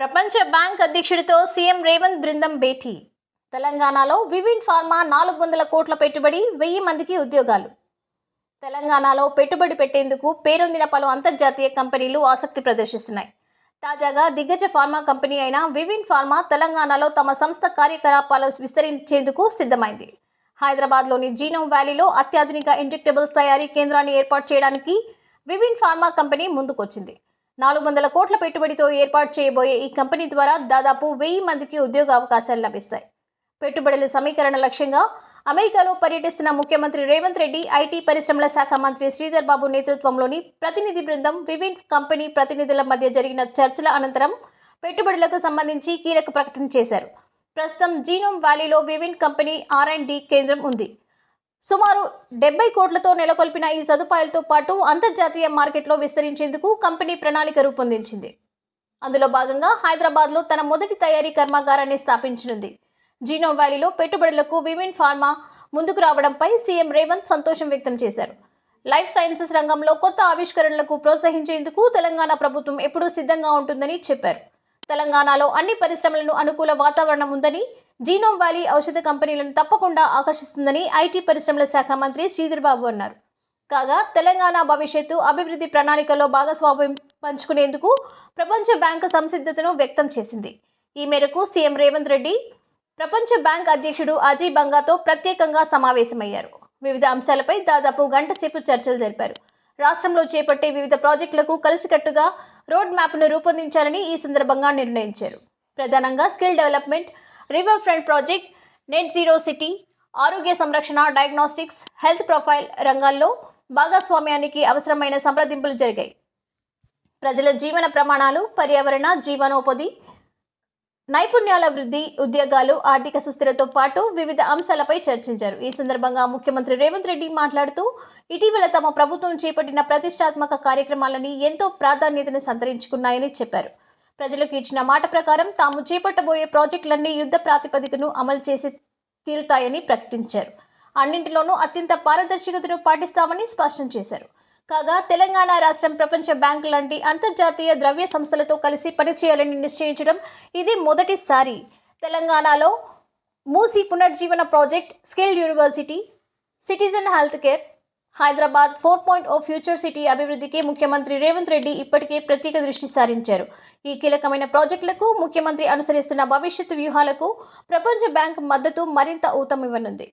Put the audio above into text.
ప్రపంచ bank అధ్యక్షుడితో CM Revanth బృందం భేటీ. తెలంగాణలో వివిన్ ఫార్మా నాలుగు వందల కోట్ల పెట్టుబడి వెయ్యి మందికి ఉద్యోగాలు. తెలంగాణలో పెట్టుబడి పెట్టేందుకు పేరొందిన పలు అంతర్జాతీయ కంపెనీలు ఆసక్తి ప్రదర్శిస్తున్నాయి. తాజాగా దిగ్గజ ఫార్మా కంపెనీ అయిన వివిన్ ఫార్మా తెలంగాణలో తమ సంస్థ కార్యకలాపాలు విస్తరించేందుకు సిద్ధమైంది. హైదరాబాద్లోని జీనోమ్ వ్యాలీలో అత్యాధునిక ఇంజెక్టబుల్స్ తయారీ కేంద్రాన్ని ఏర్పాటు చేయడానికి వివిన్ ఫార్మా కంపెనీ ముందుకొచ్చింది. నాలుగు వందల కోట్ల పెట్టుబడితో ఏర్పాటు చేయబోయే ఈ కంపెనీ ద్వారా దాదాపు వెయ్యి మందికి ఉద్యోగ అవకాశాలు లభిస్తాయి. పెట్టుబడుల సమీకరణ లక్ష్యంగా అమెరికాలో పర్యటిస్తున్న ముఖ్యమంత్రి రేవంత్ రెడ్డి ఐటీ పరిశ్రమల శాఖ మంత్రి శ్రీధర్ బాబు నేతృత్వంలోని ప్రతినిధి బృందం వివిన్ కంపెనీ ప్రతినిధుల మధ్య జరిగిన చర్చల అనంతరం పెట్టుబడులకు సంబంధించి కీలక ప్రకటన చేశారు. ప్రస్తుతం జీనోమ్ వ్యాలీలో వివిన్ కంపెనీ ఆర్ అండ్ డి కేంద్రం ఉంది. సుమారు డెబ్బై కోట్లతో నెలకొల్పిన ఈ సదుపాయాలతో పాటు అంతర్జాతీయ మార్కెట్లో విస్తరించేందుకు కంపెనీ ప్రణాళిక రూపొందించింది. అందులో భాగంగా హైదరాబాద్లో తన మొదటి తయారీ కర్మాగారాన్ని స్థాపించనుంది. జీనో వ్యాలీలో పెట్టుబడులకు వివిన్ ఫార్మా ముందుకు రావడంపై సీఎం రేవంత్ సంతోషం వ్యక్తం చేశారు. లైఫ్ సైన్సెస్ రంగంలో కొత్త ఆవిష్కరణలకు ప్రోత్సహించేందుకు తెలంగాణ ప్రభుత్వం ఎప్పుడూ సిద్ధంగా ఉంటుందని చెప్పారు. తెలంగాణలో అన్ని పరిశ్రమలను అనుకూల వాతావరణం ఉందని జీనోమ్ వ్యాలీ ఔషధ కంపెనీలను తప్పకుండా ఆకర్షిస్తుందని ఐటీ పరిశ్రమల శాఖ మంత్రి శ్రీధర్ బాబు అన్నారు. కాగా తెలంగాణ భవిష్యత్తు అభివృద్ధి ప్రణాళికలో భాగస్వామ్యం పంచుకునేందుకు ప్రపంచ బ్యాంకు సంసిద్ధతను వ్యక్తం చేసింది. ఈ మేరకు సీఎం రేవంత్ రెడ్డి ప్రపంచ బ్యాంక్ అధ్యక్షుడు అజయ్ బంగాతో ప్రత్యేకంగా సమావేశమయ్యారు. వివిధ అంశాలపై దాదాపు గంట సేపు చర్చలు జరిపారు. రాష్ట్రంలో చేపట్టే వివిధ ప్రాజెక్టులకు కలిసికట్టుగా రోడ్ మ్యాప్ను రూపొందించాలని ఈ సందర్భంగా నిర్ణయించారు. ప్రధానంగా skill development river front project net zero city ఆరోగ్య సంరక్షణ డయాగ్నోస్టిక్స్ హెల్త్ ప్రొఫైల్ రంగాల్లో భాగస్వామ్యానికి అవసరమైన సంప్రదింపులు జరిగాయి ప్రజల జీవన ప్రమాణాలు పర్యావరణ జీవనోపాధి నైపుణ్యాల వృద్ధి ఉద్యోగాలు ఆర్థిక సుస్థిరతో పాటు వివిధ అంశాలపై చర్చించారు. ఈ సందర్భంగా ముఖ్యమంత్రి రేవంత్ రెడ్డి మాట్లాడుతూ ఇటీవల తమ ప్రభుత్వం చేపట్టిన ప్రతిష్టాత్మక కార్యక్రమాలని ఎంతో ప్రాధాన్యతను సంతరించుకున్నాయని చెప్పారు. ప్రజలకు ఇచ్చిన మాట ప్రకారం తాము చేపట్టబోయే ప్రాజెక్టులన్నీ యుద్ధ ప్రాతిపదికను అమలు చేసి తీరుతాయని ప్రకటించారు. అన్నింటిలోనూ అత్యంత పారదర్శకతను పాటిస్తామని స్పష్టం చేశారు. కాగా తెలంగాణ రాష్ట్రం ప్రపంచ బ్యాంకు లాంటి అంతర్జాతీయ ద్రవ్య సంస్థలతో కలిసి పనిచేయాలని నిశ్చయించడం ఇది మొదటిసారి. తెలంగాణలో Musi పునర్జీవన project skill university citizen health care Hyderabad four point O future city అభివృద్ధికి ముఖ్యమంత్రి రేవంత్ రెడ్డి ఇప్పటికే ప్రత్యేక దృష్టి సారించారు. ఈ కీలకమైన ప్రాజెక్టులకు ముఖ్యమంత్రి అనుసరిస్తున్న భవిష్యత్ వ్యూహాలకు ప్రపంచ బ్యాంక్ మద్దతు మరింత ఊతమివ్వనుంది.